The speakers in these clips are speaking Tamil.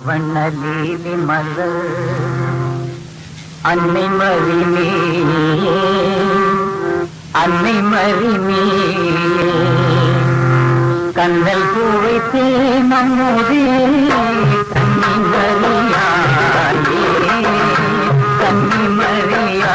வண்ணலி விமலர் அன்னை மறிமே அன்னை மறிமே கண்ணல் குவைத்தே நம்மோதே கண்ணி மறியானே கண்ணி மறியா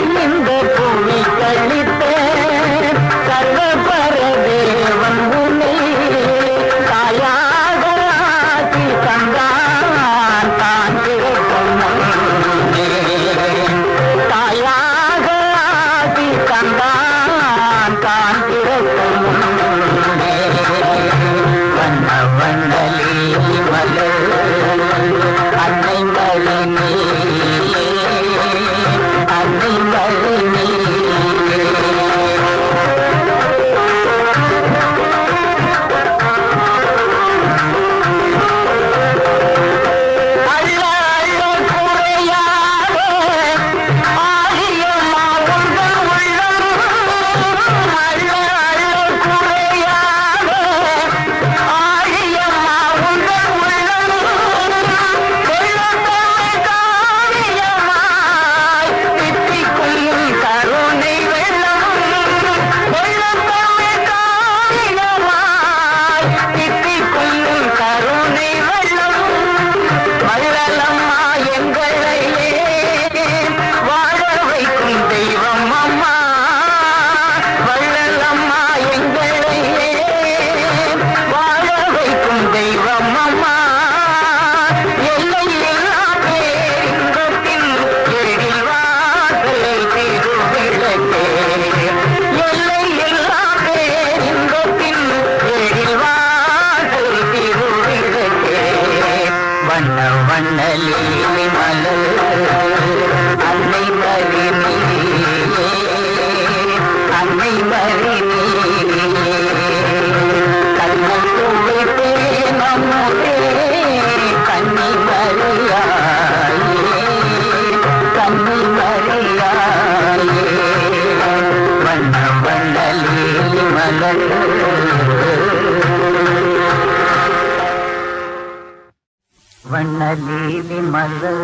நலீவி மலர்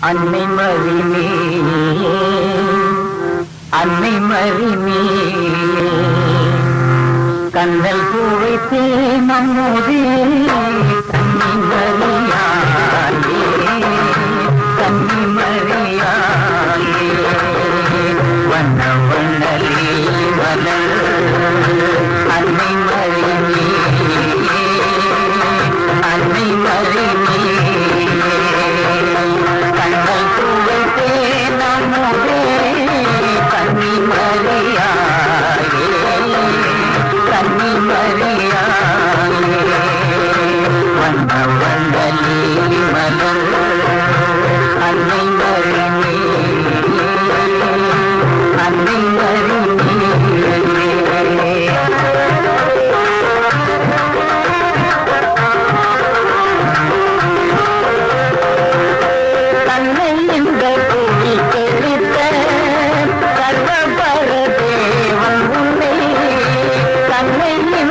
அன்னை மறிமே அன்னை மறிமே கண்ணல் பூவை தேனமோதே அன்னை மறிமே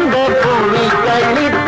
அந்த பொழி கழித்து